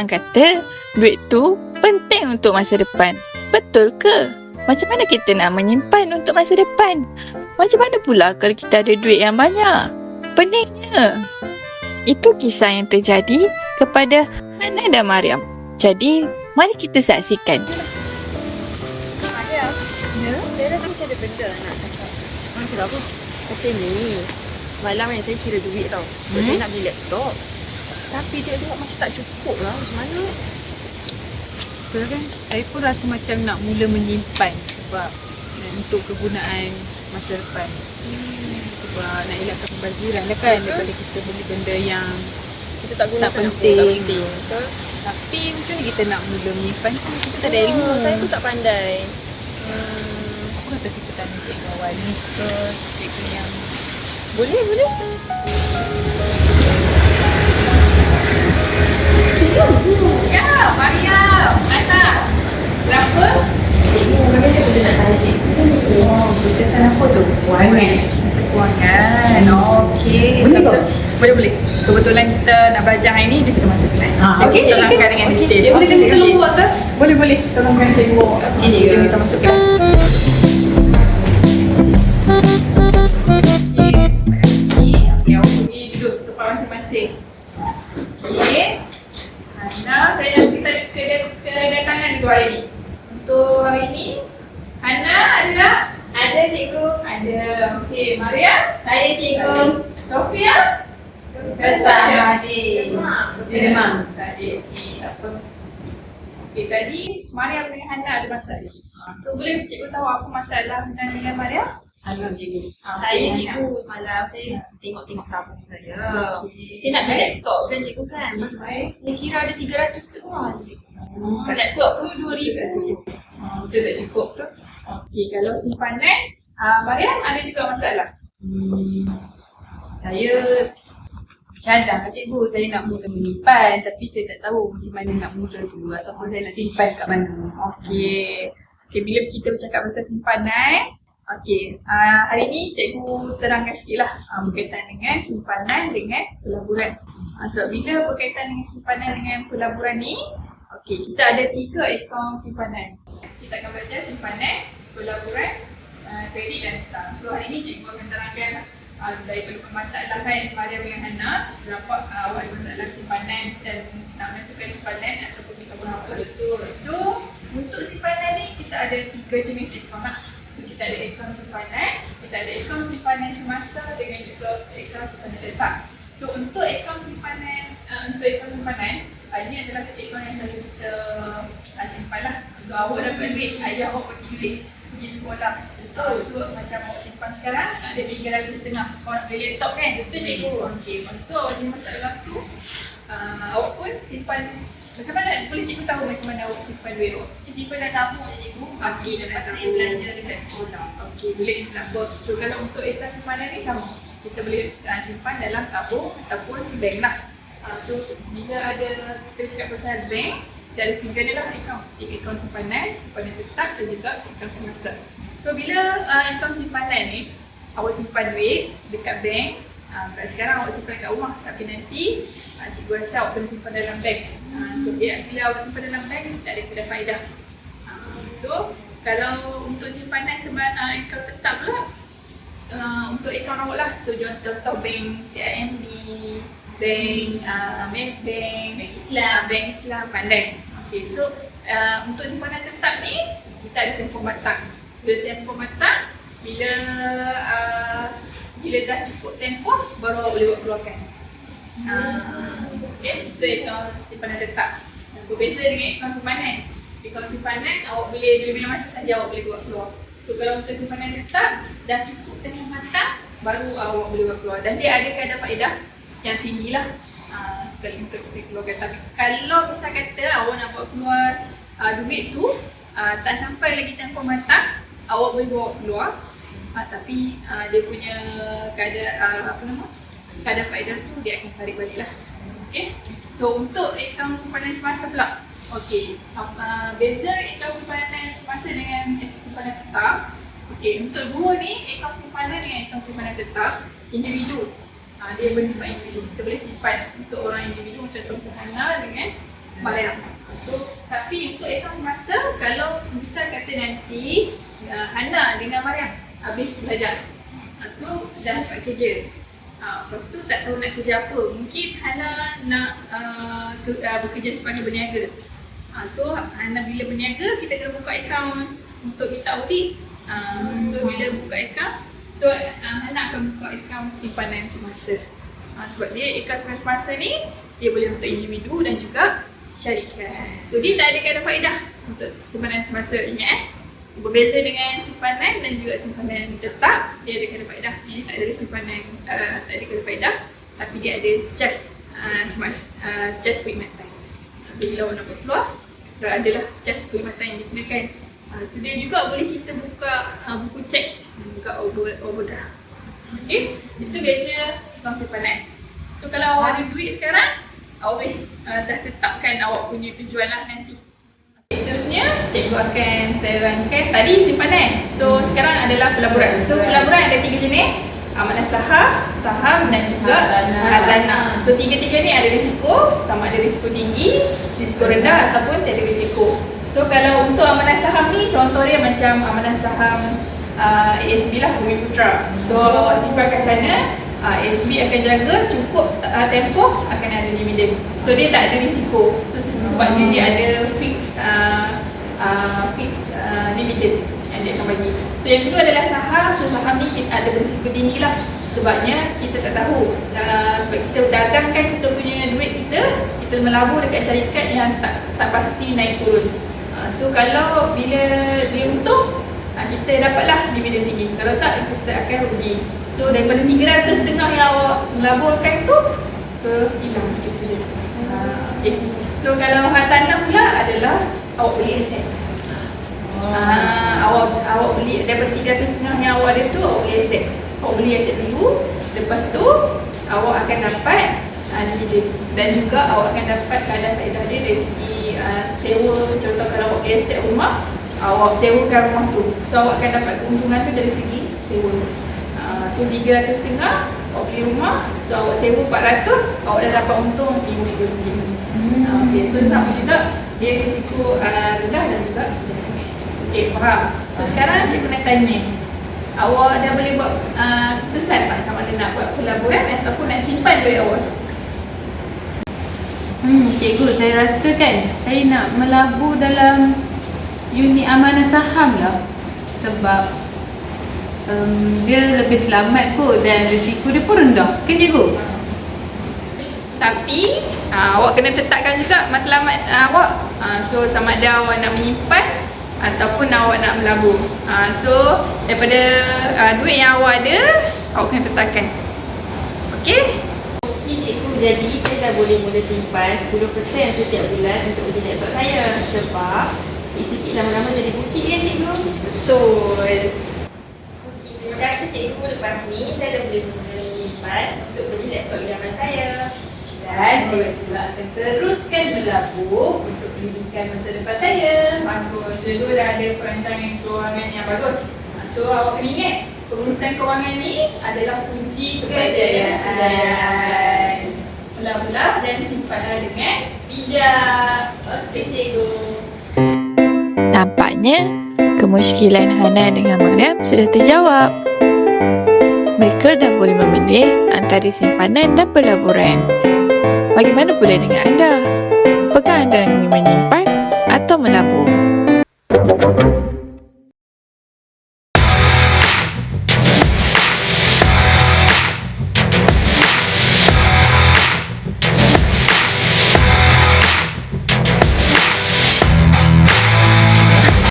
Orang kata duit tu penting untuk masa depan. Betul ke? Macam mana kita nak menyimpan untuk masa depan? Macam mana pula kalau kita ada duit yang banyak? Peningnya. Itu kisah yang terjadi kepada Hana dan Mariam. Jadi, mari kita saksikan. Ada. Ya? Saya rasa macam ada benda nak cakap. Ah, cakap apa? Macam ni. Semalam kan saya kira duit tau. So, Hmm? saya nak beli laptop. Tapi dia tengok macam tak cukup lah. Macam mana? Betul kan? Saya pun rasa macam nak mula menyimpan sebab untuk kegunaan masa depan. Sebab nak elakkan pembaziran lah kan daripada kita beli benda yang Kita tak guna Tak penting. Tak penting. Betul? tapi macam mana kita nak mula menyimpan tu kita tak ada Oh, ilmu. Saya pun tak pandai. Hmm. Apa kata kita tanya cikgu awalis ke cikgu yang Boleh, boleh. Ya, Mariam, Ana. Berapa? Cikgu, kadang dia pun nak tanya cikgu. Oh, kita tak apa tu? Kewangan. Masa kewangan. Okey. Boleh Betul- Boleh, boleh. Kebetulan kita nak belajar hari ni, jom kita masuk kelas. Ah, Cikgu okey, terangkan silakan. dengan Okey, detail. cikgu boleh Okey, tolong buat ke? Boleh, boleh. Tolongkan cikgu. Okey, cikgu. Jom kita masuk kelas. Okey. Okey, awak pergi duduk tempat masing-masing. Okey. Hana, saya nak kita ke- kedatangan dua hari ni. Untuk hari ni, Hana ada tak? Ada cikgu. Ada. Okey, Maria. Saya cikgu. Sofia. Sama adik. Sofia Demam. Tadi, okey, apa. Tadi Maria dengan Hana ada masalah. Ah, So, boleh cikgu tahu apa masalah Hana dengan Maria? Alam cikgu. Ah, Saya cikgu malam saya tengok-tengok tabung saya. Okey. Saya nak beli laptop kan cikgu kan. Baik. saya kira ada 300 setengah cikgu. Hmm. Laptop tu 2000 cikgu. Ah, betul tak cukup tu? Okey, kalau simpanan, ah, Maria ada juga masalah. Hmm, saya cadang lah cikgu saya nak mula menyimpan tapi saya tak tahu macam mana nak mula tu ataupun saya nak simpan kat mana. Okey. Okey, bila kita bercakap pasal simpanan, okey, uh, hari ni cikgu terangkan sikit lah uh, berkaitan dengan simpanan dengan pelaburan. Uh, so, bila berkaitan dengan simpanan dengan pelaburan ni, okey, kita ada tiga akaun simpanan. Kita akan belajar simpanan, pelaburan, uh, kredit dan hutang. So, hari ni cikgu akan terangkan uh, daripada permasalahan Maria dengan Hana, berapa uh, ada masalah simpanan dan nak menentukan simpanan ataupun kita berapa. Betul. So, untuk simpanan ni kita ada tiga jenis akaun lah. So kita ada akaun simpanan, kita ada akaun simpanan semasa dengan juga akaun simpanan tetap. So untuk akaun simpanan, uh, untuk akaun simpanan, uh, ini adalah akaun yang selalu kita uh, simpan lah. So awak dapat duit, ayah awak bagi duit pergi sekolah. Betul. So macam awak simpan sekarang ada 300 setengah. Kau nak beli laptop kan? Betul, cikgu. Okey, lepas tu awak punya masalah tu, uh, awak pun simpan macam mana? Boleh cikgu tahu macam mana awak simpan duit awak? Saya simpan dalam tabung je cikgu. Okey, dalam Lepas saya tabung. belanja dekat sekolah. Okey, boleh nak buat. So kalau untuk akaun simpanan ni sama. Kita boleh uh, simpan dalam tabung ataupun bank lah. Uh, so bila ada kita cakap pasal bank, dia ada tiga dia lah akaun. Akaun simpanan, simpanan tetap dan juga akaun semester. So bila uh, akaun simpanan ni, awak simpan duit dekat bank, Uh, sekarang awak simpan kat rumah tapi nanti uh, cikgu rasa awak kena simpan dalam bank. Uh, so bila, bila awak simpan dalam bank tak ada kedai faedah. Uh, so kalau untuk simpanan sebab uh, akaun tetap pula uh, untuk akaun awak lah. So contoh bank CIMB, bank uh, Maybank, Bank Islam. uh, bank Islam pandai. Okay, so uh, untuk simpanan tetap ni kita ada tempoh matang. Bila tempoh matang, bila uh, bila dah cukup tempoh baru boleh buat keluarkan. Uh, okay, itu akaun simpanan tetap. Berbeza dengan akaun simpanan. Akaun simpanan awak boleh bila-bila masa saja awak boleh buat keluar. So kalau untuk simpanan tetap dah cukup tempoh matang baru awak boleh buat keluar dan dia ada kadar faedah yang tinggi lah uh, kalau untuk dikeluarkan tapi kalau misal kata awak nak buat keluar uh, duit tu uh, tak sampai lagi tempoh matang awak boleh bawa keluar. Uh, tapi uh, dia punya kadar uh, apa nama kadar faedah tu dia akan tarik balik lah okay? So untuk akaun simpanan semasa pula. Okay um, uh, beza akaun simpanan semasa dengan simpanan tetap. Okay untuk dua ni akaun simpanan dengan akaun simpanan tetap individu uh, dia bersifat individu kita boleh simpan untuk orang individu macam Hana dengan Mariam. So, tapi untuk akaun semasa, kalau misal kata nanti uh, Hana dengan Mariam habis belajar. Uh, so, dah dapat kerja. Uh, lepas tu tak tahu nak kerja apa. Mungkin Hana nak uh, ke, uh, bekerja sebagai berniaga. Uh, so, Hana bila berniaga, kita kena buka akaun untuk kita audit. Uh, so, bila buka akaun, so uh, Hana akan buka akaun simpanan semasa. Uh, sebab dia akaun simpanan semasa ni, dia boleh untuk individu dan juga syarikat. So dia tak ada kadar faedah untuk simpanan semasa ingat eh. Berbeza dengan simpanan dan juga simpanan tetap, dia ada kadar faedah. Ini tak ada simpanan uh, tak ada kadar faedah tapi dia ada just uh, semasa uh, just perkhidmatan. So bila orang nak keluar, so adalah just perkhidmatan yang digunakan. Uh, so dia juga boleh kita buka uh, buku cek, buka over, overdraft. Okay, itu beza akaun simpanan. So kalau awak ada duit sekarang, awak boleh uh, dah tetapkan awak punya tujuan lah nanti. Seterusnya, cikgu akan terangkan tadi simpanan. So sekarang adalah pelaburan. So pelaburan ada tiga jenis. Amanah saham, saham dan juga hartanah. So tiga-tiga ni ada risiko, sama ada risiko tinggi, risiko rendah ataupun tiada risiko. So kalau untuk amanah saham ni contoh dia macam amanah saham uh, ASB lah Bumi Putra. So awak simpan kat sana, uh, ASB akan jaga cukup uh, tempoh akan ada dividen. So dia tak ada risiko. So sebabnya dia ada fix uh, uh, fix uh, dividen yang dia akan bagi. So yang kedua adalah saham. So saham ni kita ada berisiko tinggi lah. Sebabnya kita tak tahu uh, Sebab kita dagangkan kita punya duit kita Kita melabur dekat syarikat yang tak tak pasti naik turun So kalau bila dia untung uh, Kita dapatlah dividen tinggi. Kalau tak kita akan rugi. So daripada 300 setengah yang awak melaburkan tu So hilang macam tu je. Uh, okay. So kalau hartanah pula adalah awak beli aset. Ah, awak awak beli daripada 300 setengah yang awak ada tu awak beli aset. Awak beli aset dulu, lepas tu awak akan dapat uh, dividen dan juga awak akan dapat kadar faedah dia dari segi uh, sewa contoh kalau awak aset rumah, awak sewakan rumah tu. So awak akan dapat keuntungan tu dari segi sewa. Uh, so 300 setengah awak beli rumah, so awak sewa 400, awak dah dapat untung 50 lebih. Hmm. Okay, so sama juga dia risiko uh, rendah dan juga sejahtera. Okey, faham. So sekarang cikgu nak tanya. Awak dah boleh buat uh, keputusan tak sama ada nak buat pelaburan ataupun nak simpan duit awak? Hmm, cikgu, saya rasa kan saya nak melabur dalam unit amanah saham lah sebab um, dia lebih selamat kot dan risiko dia pun rendah. Kan cikgu? Tapi uh, awak kena tetapkan juga matlamat uh, awak. Uh, so sama ada awak nak menyimpan ataupun awak nak melabur. Uh, so daripada uh, duit yang awak ada, awak kena tetapkan. Okey? Cikgu, jadi saya dah boleh mula simpan 10% setiap bulan untuk beli laptop saya Sebab sikit-sikit lama-lama jadi bukit kan cikgu? Betul. Okey, terima kasih cikgu. Lepas ni saya dah boleh mula menyimpan untuk beli laptop idaman saya Dan saya juga akan teruskan melabur untuk pendidikan masa depan saya. Bagus. Dulu dah ada perancangan kewangan yang bagus. So awak kena ingat, pengurusan kewangan ni adalah kunci kepada Kejayaan. Nampaknya kemusykilan Hana dengan Mariam sudah terjawab. Mereka dah boleh memilih antara simpanan dan pelaburan. Bagaimana pula dengan anda? Apakah anda